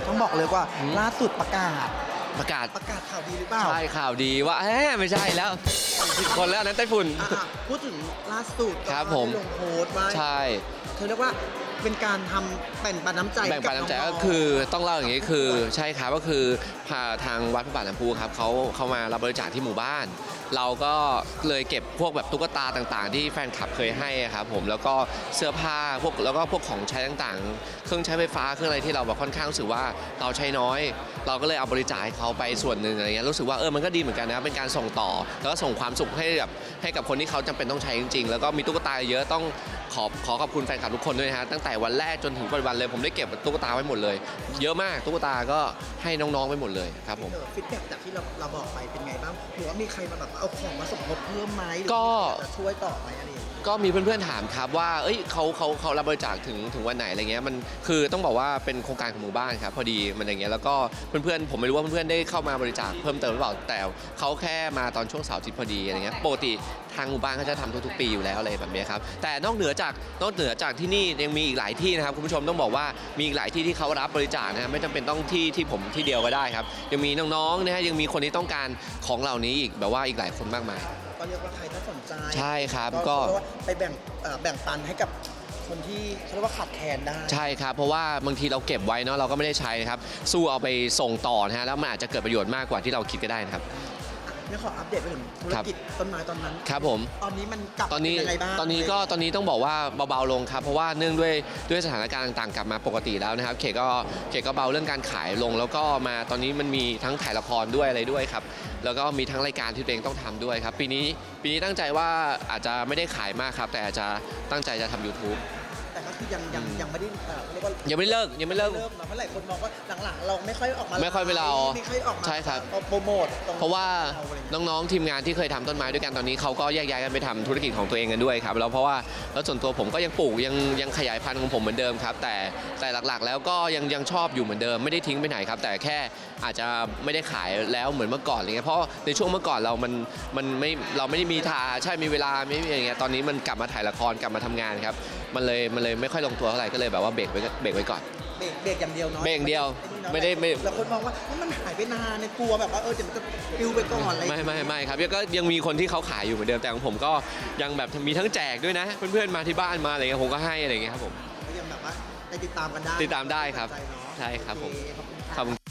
กว่าอืมล่าสุดประกาศ ประกาศประกาศข่าวดีหรือเปล่าใช่ข่าวดีว่าเอ๊ะไม่ใช่แล้วผิดคนแล้วอันนั้นไต้ฝุ่น อะอะพูดถึงล่าสุดครับก็ผม ได้ลงโพสต์ไว้ใช่เธอเรียกว่าเป็นการทำแบ่งปันน้ำใจแบ่งปันน้ำใจบก็คือต้องเล่าอย่างนี้คือใช่ครับก็คือพาทางวัดพระบาทน้ำพุครับเขาเขามารับบริจาคที่หมู่บ้าน เราก็เลยเก็บพวกแบบตุ๊กตาต่างๆ ที่แฟนคลับเคยให้อะครับผมแล้วก็เสื้อผ้าพวกแล้วก็พวกของใช้ต่างๆ เครื่องใช้ไฟฟ้าเครื่องอะไรที่เราแบบค่อนข้างรู้สึกว่าเราใช้น้อย เราก็เลยเอาบริจาคให้เขาไปส่วนหนึ่งอะไรเงี้ยรู้สึกว่าเออมันก็ดีเหมือนกันนะเป็นการส่งต่อ แล้วก็ส่งความสุขให้กับให้กับคนที่เขาจำเป็นต้องใช้จริง ๆ แล้วก็มีตุ๊กตาเยอะต้องขอขอขอบคุณแฟนคลับทุกคนด้วยนะฮะตั้งแต่วันแรกจนถึงปัจจุบันเลยผมได้เก็บตุ๊กตาไว้หมดเลย เยอะมากตุ๊กตาก็ให้น้องๆไว้หมดเลยครับผมฟีดแบ็กจากที่เราเราบอกไปเป็นไงบ้างหรือว่ามีใครมาแบบเอาของมาสมทบเพิ่มไหมหรือก็มีใครจะช่วยต่อไหมอะไรอย่างเงี้ยก็มีเพื่อนๆถามครับว่า เอ้ยเขาเขาเขารับบริจาคถึงถึงวันไหนอะไรเงี้ย มันคือต้องบอกว่าเป็นโครงการของหมู่บ้านครับพอดีมันอย่างเงี้ย แล้วก็เพื่อนๆผมไม่รู้ว่าเพื่อนๆได้เข้ามาบริจาคเพิ่มเติมหรือเปล่า แต่เขาแค่มาตอนช่วงเสาร์อาทิตย์พอดีอะไรเงี้ย ปกติทางหมู่บ้านเขาจะทำทุกๆปีอยู่แล้วอะไรแบบเนี้ยครับ แต่นอกเหนือจากนอกเหนือจากที่นี่ยังมีอีกหลายที่นะครับคุณผู้ชมต้องบอกว่ามีอีกหลายที่ที่เขารับบริจาคนะฮะไม่จำเป็นต้องที่ที่ผมที่เดียวก็ได้ครับ ยังมีน้องๆนะฮะยังมีคนที่ต้องการของเหล่านี้อีกแบบว่าอีกหลายคนมากมาย ก็เรียกว่าใครถ้าสนใจใช่ครับก็ก็เรียกว่าไปแบ่งเอ่อแบ่งปันให้กับคนที่เขาเรียกว่าขาดแคลนได้ ใช่ครับ เพราะว่าบางทีเราเก็บไว้เนาะเราก็ไม่ได้ใช้นะครับ สู้เอาไปส่งต่อนะฮะแล้วมันอาจจะเกิดประโยชน์มากกว่าที่เราคิดก็ได้นะครับ เนี่ยขออัปเดตไปถึงธุรกิจต้นไม้ตอนนั้นครับผมตอนนี้มันกลับตอนนี้เป็นยังไงบ้างตอนนี้ก็ตอนนี้ต้องบอกว่าเบาๆลงครับเพราะว่าเนื่องด้วยด้วยสถานการณ์ต่างๆ กลับมาปกติแล้วนะครับเขตก็เขตก็เบาเรื่องการขายลง แล้วก็มาตอนนี้มันมีทั้งถ่ายละครด้วยอะไรด้วยครับแล้วก็มีทั้งรายการที่ตัวเองต้องทำด้วยครับปีนี้ปีนี้ตั้งใจว่าอาจจะไม่ได้ขายมากครับแต่อาจจะตั้งใจจะทำ YouTube แต่ก็คือ ยังยังยังไม่ได้เอ่อเรียกว่ายัยังไม่เลิกยังไม่เลิก เริ่มเนาะเพราะหลายคนมองว่าหลังๆ เราไม่ค่อยออกมาไม่ค่อยเวลาออกไม่ค่อยออกมาใช่ครับ โปรโมทตงเพราะว่าออะไรเงี้ยน้องๆทีมงานที่เคยทำต้นไม้ด้วยกันตอนนี้เขาก็แยกย้ายกันไปทำธุรกิจของตัวเองกันด้วยครับแล้วเพราะว่าแล้วส่วนตัวผมก็ยังปลูกยังยังขยายพันธุ์ของผมเหมือนเดิมครับ แต่แต่หลักๆ แล้วก็ยังยังชอบอยู่เหมือนเดิมไม่ได้ทิ้งไปไหนครับ แต่แค่อาจจะไม่ได้ขายแล้วเหมือนเมื่อก่อนอะไรเงี้ยเพราะในช่วงเมื่อก่อนเรามันมันไม่เราไม่ได้มีทาใช่มีเวลาไม่มีอะไรเงี้ยตอนนี้มันกลับมาถ่ายละครกลับมาทำงานครับมันเลยมันเลยไม่ค่อยลงตัวเท่าไหร่ก็เลยแบบว่าเบรกไว้เบรกไว้ก่อน เบรกเบรกอย่างเดียวเนาะเบรกอย่างเดียวอ้นี่เนาะไม่ได้ไม่ แล้วคนมองว่ามันหายไปนานเนี่ยกลัวแบบว่าเออเดี๋ยวมันจะปิวไปก่อนอะไรไม่ไม่ไม่ครับก็ยังมีคนที่เขาขายอยู่เหมือนเดิมแต่ของผมก็ยังแบบมีทั้งแจกด้วยนะ เพื่อนๆมาที่บ้านมาอะไรเงี้ยผมก็ให้อะไรเงี้ยครับผมก็ยังแบบว่าไปติดตามกันได้ติดตามได้ครับใจเนาะใช่ครับผมโอเขอบคุณ